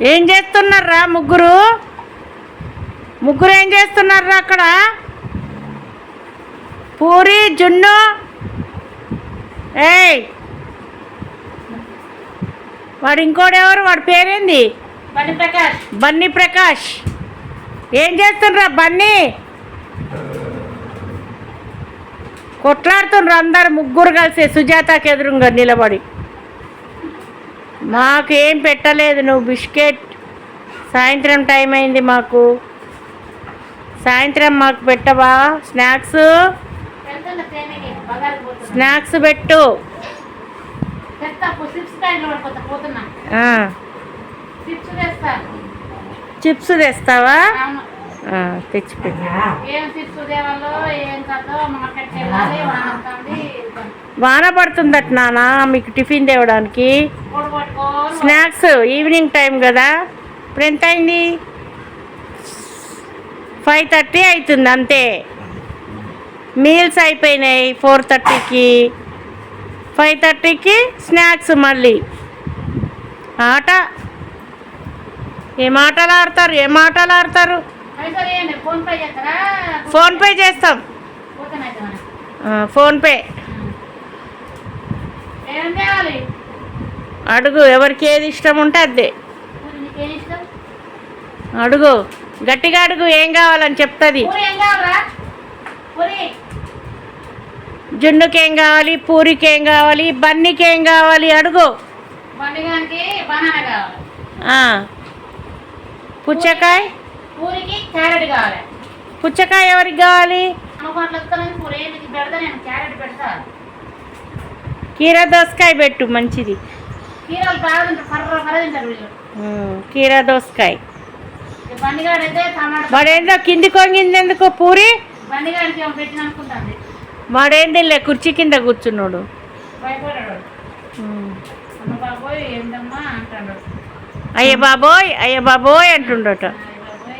ఏం చేస్తున్నారా ముగ్గురు? ముగ్గురు ఏం చేస్తున్నారా అక్కడ? పూరి జున్ను. ఏయ్! వాడు ఇంకోడెవరు? వాడి పేరేంది? బండి ప్రకాష్. బన్నీ ప్రకాష్. ఏం చేస్తుండ్రా బన్నీ? కొట్లాడుతుండ్రు అందరు ముగ్గురు కలిసి సుజాతకి ఎదురుగా నిలబడి. మాకు ఏం పెట్టలేదు నువ్వు బిస్కెట్. సాయంత్రం టైం అయింది మాకు. సాయంత్రం మాకు పెట్టవా? స్నాక్స్? స్నాక్స్ పెట్టు. చిప్స్ తెస్తావా? అవును తెచ్చిపెట్టు వాన పడుతుందట నాన్న మీకు టిఫిన్ తేవడానికి. స్నాక్స్ ఈవినింగ్ టైం కదా. ఇప్పుడు ఎంత అయింది ఫైవ్ థర్టీ అవుతుంది అంతే. మీల్స్ అయిపోయినాయి ఫోర్ థర్టీకి. ఫైవ్ థర్టీకి స్నాక్స్ మళ్ళీ. ఆట. ఏం ఆటలు ఆడతారు? ఏం ఆటలు ఆడతారు? ఫోన్పే చేస్తాం. ఫోన్పే అడుగు ఎవరికి ఏది ఇష్టం ఉంటే అదే. అడుగు గట్టిగా అడుగు ఏం కావాలని చెప్తుంది? జున్నుకి ఏం కావాలి? పూరికి ఏం కావాలి బన్నీకి ఏం కావాలి. అడుగు. పుచ్చకాయ? పుచ్చకాయ ఎవరికి కావాలి అనుకోట్లు వస్తానని పూరి నీకు పెడతా నేను క్యారెట్ పెడతా కీరా దోసకాయ పెట్టు మంచిది. కీరా దోసకాయ. వాడేందో కింది కొంగింది ఎందుకు పూరి వాడేంది లే కుర్చీ కింద కూర్చున్నాడు. అయ్య బాబోయ్ అయ్య బాబోయ్ అంటుండట. అయ్య బాబోయ్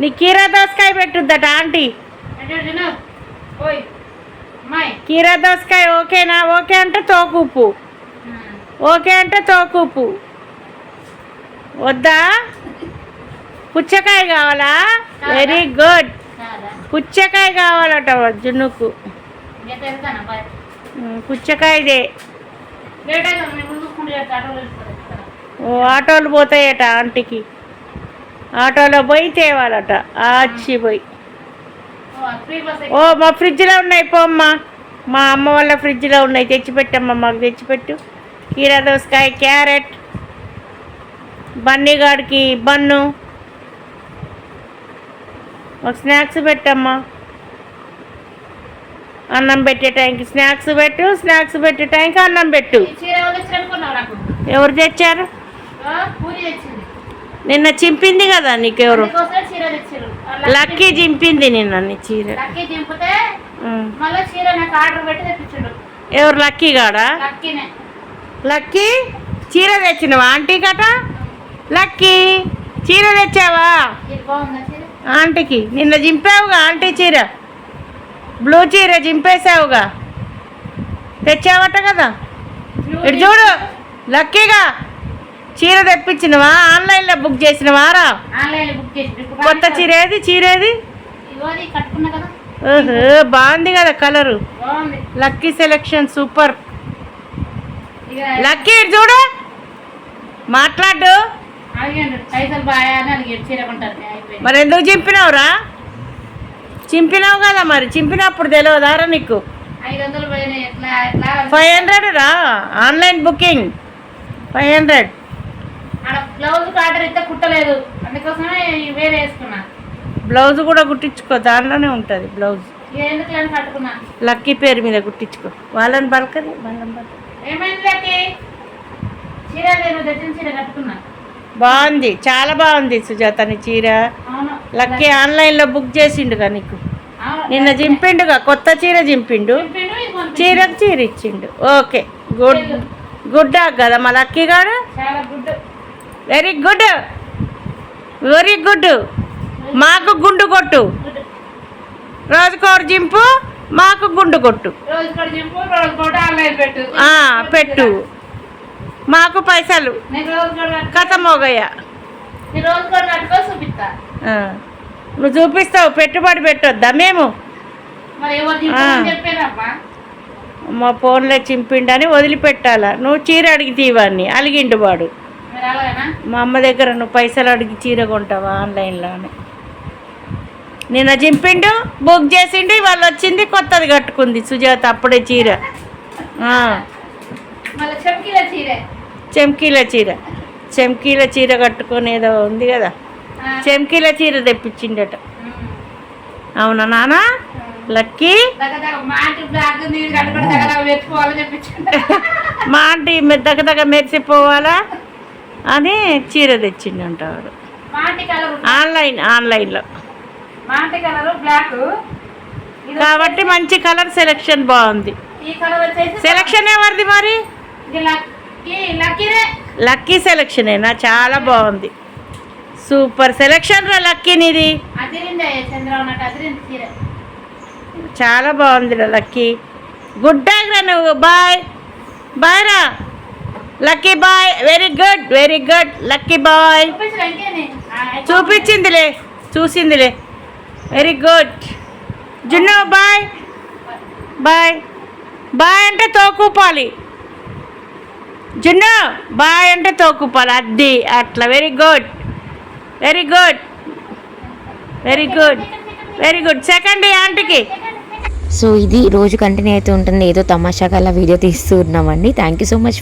నీ కీరా దోసకాయ పెట్టుద్దట ఆంటీ. కీరా దోసకాయ ఓకేనా? ఓకే అంటే తోకుప్పు. ఓకే అంటే తోకుప్పు. వద్దా? పుచ్చకాయ కావాలా? Very good. పుచ్చకాయ కావాలట జున్నుకు. పుచ్చకాయదే. ఓ ఆటోలు పోతాయట ఆంటీకి. ఆటోలో పోయి తేవాలట. ఆచి పోయి. ఓ మా ఫ్రిడ్జ్లో ఉన్నాయి పోమ్మా. మా అమ్మ వాళ్ళ ఫ్రిడ్జ్లో ఉన్నాయి. తెచ్చిపెట్టమ్మా మాకు తెచ్చిపెట్టు కీరా దోసకాయ క్యారెట్ బన్నీగాడికి బన్ను. ఒక స్నాక్స్ పెట్టమ్మా. అన్నం పెట్టే టైంకి స్నాక్స్ పెట్టు స్నాక్స్ పెట్టే టైంకి అన్నం పెట్టు. ఎవరు తెచ్చారు అనుకున్నావు నాకు ఎవరు తెచ్చారు ఆ, పూరి తెచ్చింది నిన్న చింపింది కదా నీకెవరు? లక్కీ చింపింది నిన్న నీ చీర. ఎవరు లక్కీ లక్కీనే. లక్కీ? చీర తెచ్చినవా ఆంటీ కట? లక్కీ చీర తెచ్చావా? ఆంటీకి. నిన్న చింపావుగా ఆంటీ చీర? బ్లూ చీర చింపేశావుగా? తెచ్చావట కదా? ఇటు చూడు. లక్కీగా. చీర తెప్పించినవా? ఆన్లైన్లో బుక్ చేసినవారా ఆన్లైన్ బుక్ చేసి ఇప్పుడు కొత్త చీర ఏది చీర ఏది బాగుంది కదా colour. Lucky selection super. Lucky చూడు. మాట్లాడు. మరి ఎందుకు చింపినావురా చింపినావు కదా మరి చింపినప్పుడు తెలియదారా నీకు? ఫైవ్ హండ్రెడ్ రా online booking. Five hundred. Blouse order ఇస్తే కుట్టలేదు. అందుకోసమే వేరే వేసుకున్నా. బ్లౌజ్ కూడా కుట్టించుకో దాంట్లోనే ఉంటుంది బ్లౌజ్. ఎందుకు కట్టుకున్నా లక్కీ పేరు మీద కుట్టించుకో. వాళ్ళని పలకది వాళ్ళని పలకది ఏమైంది లక్కీ? చీర నేను తెచ్చిన చీర కట్టుకున్నా. బాగుంది చాలా బాగుంది సుజాత నీ చీర లక్కీ ఆన్లైన్లో బుక్ చేసిండుగా నీకు? నిన్న చింపిండుగా కొత్త చీర చింపిండు. చీరకు చీర ఇచ్చిండు. ఓకే గుడ్ గుడ్ కదా మా లక్కీ గారు? చాలా good. Very good. Very good. మాకు గుండు కొట్టు. రోజుకోరు జింపు మాకు గుండు కొట్టు. పెట్టు. మాకు పైసలు. నేను రోజు కూడా కథ మోగయ్య. నీ రోజు కూడా కట్టుకో చూపిస్తా. ఆ. నువ్వు చూపిస్తావు పెట్టుబడి పెట్టొద్దా మేము? మా ఫోన్లో చింపిండని వదిలిపెట్టాలా. నువ్వు చీర అడిగితే ఇవన్నీ అలిగిండు వాడు. మా అమ్మ దగ్గర నువ్వు పైసలు అడిగి చీర కొంటావా ఆన్లైన్లో అని. నిన్న చింపిండు బుక్ చేసిండు వాళ్ళు వచ్చింది కొత్తది కట్టుకుంది. సుజాత అప్పుడే చీర. చెంకిల చీరే. చెంకీల చీర. చెంకీల చీర కట్టుకొని ఏదో ఉంది కదా. చెంకీల చీర తెప్పించిండట. అవునా నాన్న లక్కీ? మా ఆంటీ దగ్గర మెరిసిపోవాలా? అని చీర ఆంటీ కలర్. ఆన్లైన్ ఆన్లైన్లో. కాబట్టి మంచి కలర్ సెలెక్షన్ బాగుంది. సెలెక్షన్ ఎవరిది మరి? లక్కీ సెలెక్షనేనా? చాలా బాగుంది. సూపర్ సెలెక్షన్ రా లక్కీ నీది. చాలా బాగుంది రా లక్కీ. గుడ్ డాగ్ రా నువ్వు. బాయ్. బాయ్ రా. Lucky boy very good very good Lucky boy చూపించిందిలే చూసిందిలే. Very good Junnu boy boy boy అంటే తోకూపాలి. జున్ను బాయ్ అంటే తోకూపాలి. అద్ది అట్లా. Very good very good very good very good second ఆంటీకి. సో ఇది రోజు కంటిన్యూ అవుతూ ఉంటుంది. ఏదో తమాషాగా అలా వీడియో తీస్తూ ఉన్నామండి. Thank you so much